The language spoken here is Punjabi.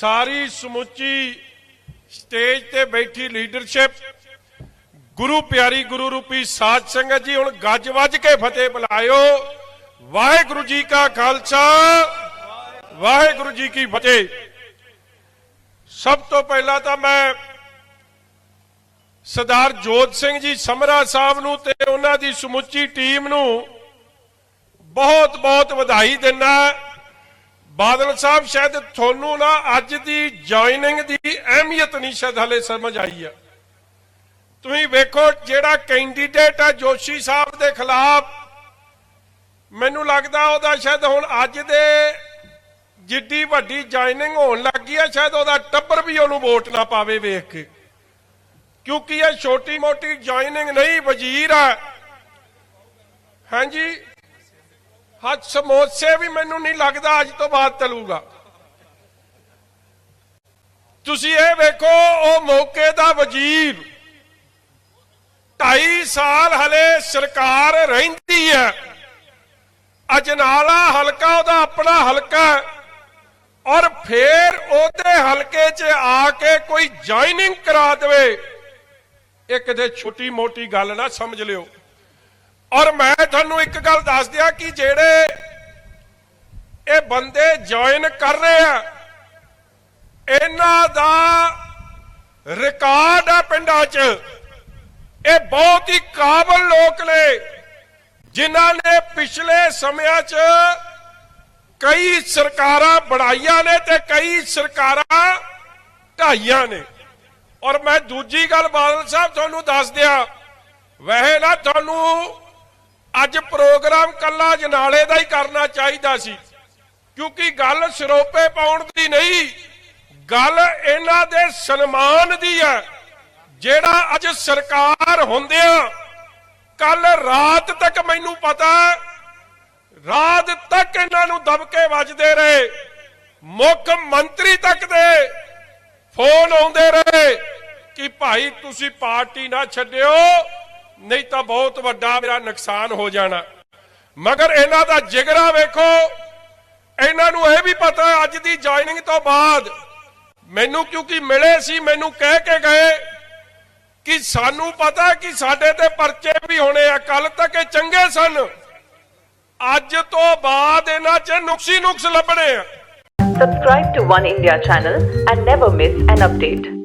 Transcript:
ਸਾਰੀ ਸਮੁੱਚੀ ਸਟੇਜ ਤੇ ਬੈਠੀ ਲੀਡਰਸ਼ਿਪ। ਗੁਰੂ ਪਿਆਰੀ ਗੁਰੂ ਰੂਪੀ ਸਾਧ ਸੰਗਤ ਜੀ, ਹੁਣ ਗੱਜ ਵੱਜ ਕੇ ਫਤਿਹ ਬੁਲਾਇਓ। ਵਾਹਿਗੁਰੂ ਜੀ ਕਾ ਖਾਲਸਾ, ਵਾਹਿਗੁਰੂ ਜੀ ਕੀ ਫਤਿਹ। ਸਭ ਤੋਂ ਪਹਿਲਾਂ ਤਾਂ ਮੈਂ ਸਰਦਾਰ ਜੋਤ ਸਿੰਘ ਜੀ ਸਮਰਾ ਸਾਹਿਬ ਨੂੰ ਤੇ ਉਹਨਾਂ ਦੀ ਸਮੁੱਚੀ ਟੀਮ ਨੂੰ ਬਹੁਤ ਬਹੁਤ ਵਧਾਈ ਦਿੰਦਾ। ਬਾਦਲ ਸਾਹਿਬ, ਸ਼ਾਇਦ ਤੁਹਾਨੂੰ ਨਾ ਅੱਜ ਦੀ ਜੁਆਇਨਿੰਗ ਦੀ ਅਹਿਮੀਅਤ ਨਹੀਂ ਸ਼ਾਇਦ ਹਲੇ ਸਮਝ ਆਈ ਆ। ਤੁਸੀਂ ਵੇਖੋ ਜਿਹੜਾ ਕੈਂਡੀਡੇਟ ਆ ਜੋਸ਼ੀ ਸਾਹਿਬ ਦੇ ਖਿਲਾਫ, ਮੈਨੂੰ ਲੱਗਦਾ ਉਹਦਾ ਸ਼ਾਇਦ ਹੁਣ ਅੱਜ ਦੇ ਜਿੱਡੀ ਵੱਡੀ ਜੁਆਇਨਿੰਗ ਹੋਣ ਲੱਗੀ ਆ, ਸ਼ਾਇਦ ਉਹਦਾ ਟੱਬਰ ਵੀ ਉਹਨੂੰ ਵੋਟ ਨਾ ਪਾਵੇ ਵੇਖ ਕੇ। ਕਿਉਂਕਿ ਇਹ ਛੋਟੀ ਮੋਟੀ ਜੁਆਇਨਿੰਗ ਨਹੀਂ, ਵਜ਼ੀਰ ਆ। ਹਾਂਜੀ ਹੱਥ ਸਮੋਸੇ ਵੀ ਮੈਨੂੰ ਨਹੀਂ ਲੱਗਦਾ ਅੱਜ ਤੋਂ ਬਾਅਦ ਚੱਲੂਗਾ। ਤੁਸੀਂ ਇਹ ਵੇਖੋ, ਉਹ ਮੌਕੇ ਦਾ ਵਜ਼ੀਰ 2.5 ਸਾਲ ਹਲੇ ਸਰਕਾਰ ਰਹਿੰਦੀ ਹੈ। ਅਜਨਾਲਾ ਹਲਕਾ ਉਹਦਾ ਆਪਣਾ ਹਲਕਾ ਔਰ ਫੇਰ ਉਹਦੇ ਹਲਕੇ 'ਚ ਆ ਕੇ ਕੋਈ ਜੁਆਇਨਿੰਗ ਕਰਾ ਦੇਵੇ। ਇਹ ਕਿਤੇ ਛੋਟੀ ਮੋਟੀ ਗੱਲ ਨਾ ਸਮਝ ਲਿਓ। ਔਰ ਮੈਂ ਤੁਹਾਨੂੰ ਇੱਕ ਗੱਲ ਦੱਸ ਦਿਆਂ ਕਿ ਜਿਹੜੇ ਇਹ ਬੰਦੇ ਜੁਆਇਨ ਕਰ ਰਹੇ ਆ, ਇਹਨਾਂ ਦਾ ਰਿਕਾਰਡ ਆ ਪਿੰਡਾਂ 'ਚ। ਇਹ ਬਹੁਤ ਹੀ ਕਾਬਲ ਲੋਕ ਨੇ, ਜਿਨ੍ਹਾਂ ਨੇ ਪਿਛਲੇ ਸਮਿਆਂ 'ਚ ਕਈ ਸਰਕਾਰਾਂ ਬਣਾਈਆਂ ਨੇ ਤੇ ਕਈ ਸਰਕਾਰਾਂ ਢਾਈਆਂ ਨੇ। ਔਰ ਮੈਂ ਦੂਜੀ ਗੱਲ ਬਾਦਲ ਸਾਹਿਬ ਤੁਹਾਨੂੰ ਦੱਸ ਦਿਆਂ ਵੈਸੇ ਨਾ ਤੁਹਾਨੂੰ ਅੱਜ ਪ੍ਰੋਗਰਾਮ ਕੱਲਾ ਜਨਾਲੇ ਦਾ ਹੀ ਕਰਨਾ ਚਾਹੀਦਾ ਸੀ। ਕਿਉਂਕਿ ਗੱਲ ਸਰੋਪੇ ਪਾਉਣ ਦੀ ਨਹੀਂ, ਗੱਲ ਇਹਨਾਂ ਦੇ ਸਨਮਾਨ ਦੀ ਹੈ। ਜਿਹੜਾ ਅੱਜ ਸਰਕਾਰ ਹੁੰਦਿਆਂ ਕੱਲ ਰਾਤ ਤੱਕ ਮੈਨੂੰ ਪਤਾ ਰਾਤ ਤੱਕ ਇਹਨਾਂ ਨੂੰ ਦਬਕੇ ਵੱਜਦੇ ਰਹੇ। ਮੁੱਖ ਮੰਤਰੀ ਤੱਕ ਦੇ ਫੋਨ ਆਉਂਦੇ ਰਹੇ ਕਿ ਭਾਈ ਤੁਸੀਂ ਪਾਰਟੀ ਨਾ ਛੱਡਿਓ ਨਹੀਂ ਤਾਂ ਬਹੁਤ ਵੱਡਾ ਮੇਰਾ ਨੁਕਸਾਨ ਹੋ ਜਾਣਾ। ਮਗਰ ਇਹਨਾਂ ਦਾ ਜਿਗਰਾ ਵੇਖੋ, ਇਹਨਾਂ ਨੂੰ ਇਹ ਵੀ ਪਤਾ ਅੱਜ ਦੀ ਜੁਆਇਨਿੰਗ ਤੋਂ ਬਾਅਦ ਮੈਨੂੰ ਕਿਉਂਕਿ ਮਿਲੇ ਸੀ, ਮੈਨੂੰ ਕਹਿ ਕੇ ਗਏ ਕਿ ਸਾਨੂੰ ਪਤਾ ਕਿ ਸਾਡੇ ਤੇ ਪਰਚੇ ਵੀ ਹੋਣੇ ਆ ਕੱਲ ਤੱਕ ਇਹ ਚੰਗੇ ਸਨ। ਅੱਜ ਤੋਂ ਬਾਅਦ ਇਹਨਾਂ 'ਚ ਨੁਕਸੀ ਨੁਕਸ ਲੱਭਣੇ ਆ। Subscribe to One India channel and never miss an update.